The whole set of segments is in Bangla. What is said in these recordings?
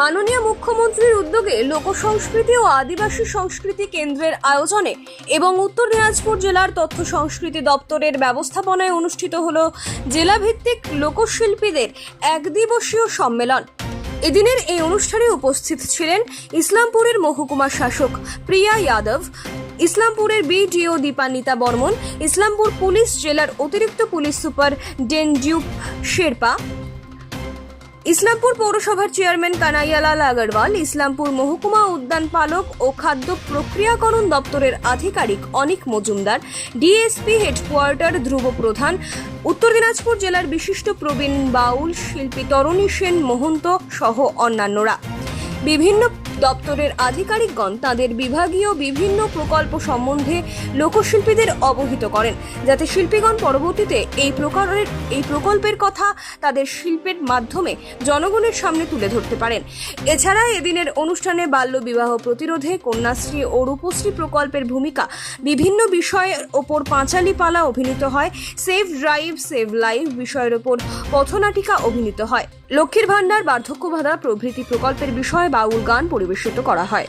মাননীয় মুখ্যমন্ত্রীর উদ্যোগে লোকসংস্কৃতি ও আদিবাসী সংস্কৃতি কেন্দ্রের আয়োজনে এবং উত্তর দিনাজপুর জেলার তথ্য সংস্কৃতি দপ্তরের ব্যবস্থাপনায় অনুষ্ঠিত হল জেলাভিত্তিক লোকশিল্পীদের একদিবসীয় সম্মেলন। এদিনের এই অনুষ্ঠানে উপস্থিত ছিলেন ইসলামপুরের মহকুমা শাসক প্রিয়া যাদব, ইসলামপুরের বিডিও দীপান্বিতা বর্মন, ইসলামপুর পুলিশ জেলার অতিরিক্ত পুলিশ সুপার ডেন ডিউক শেরপা ইসলামপুর পৌরসভার চেয়ারম্যান কানাইয়ালাল আগরওয়াল ইসলামপুর মহকুমা উদ্যান পালক ও খাদ্য প্রক্রিয়াকরণ দপ্তরের আধিকারিক অনিক মজুমদার, ডিএসপি হেডকোয়ার্টার ধ্রুব প্রধান, উত্তর দিনাজপুর জেলার বিশিষ্ট প্রবীণ বাউল শিল্পী তরণী সেন মহন্ত সহ অন্যান্যরা। বিভিন্ন দপ্তরের আধিকারিকগণ তাদের বিভাগীয় বিভিন্ন প্রকল্প সম্বন্ধে লোকশিল্পীদের অবহিত করেন, যাতে শিল্পীগণ পরবর্তীতে এই প্রকারের, এই প্রকল্পের কথা তাদের শিল্পের মাধ্যমে জনগণের সামনে তুলে ধরতে পারেন। এছাড়া এদিনের অনুষ্ঠানে বাল্য বিবাহ প্রতিরোধে কন্যাশ্রী ও রূপশ্রী প্রকল্পের ভূমিকা বিভিন্ন বিষয়ের ওপর পাঁচালি পালা অভিনীত হয়। সেভ ড্রাইভ, সেভ লাইফ বিষয়ের ওপর পথনাটিকা অভিনীত হয়। লক্ষ্মীর ভাণ্ডার, বার্ধক্য ভাতা প্রভৃতি প্রকল্পের বিষয়ে বাউল গান びしからはい。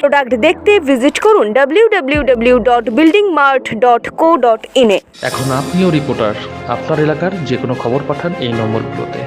প্রোডাক্ট দেখতে ভিজিট করুন www.buildingmart.co.in W dot building mart dot co dot এখন আপনিও রিপোর্টার আপনার এলাকার যে কোনো খবর পাঠান এই নম্বরগুলোতে।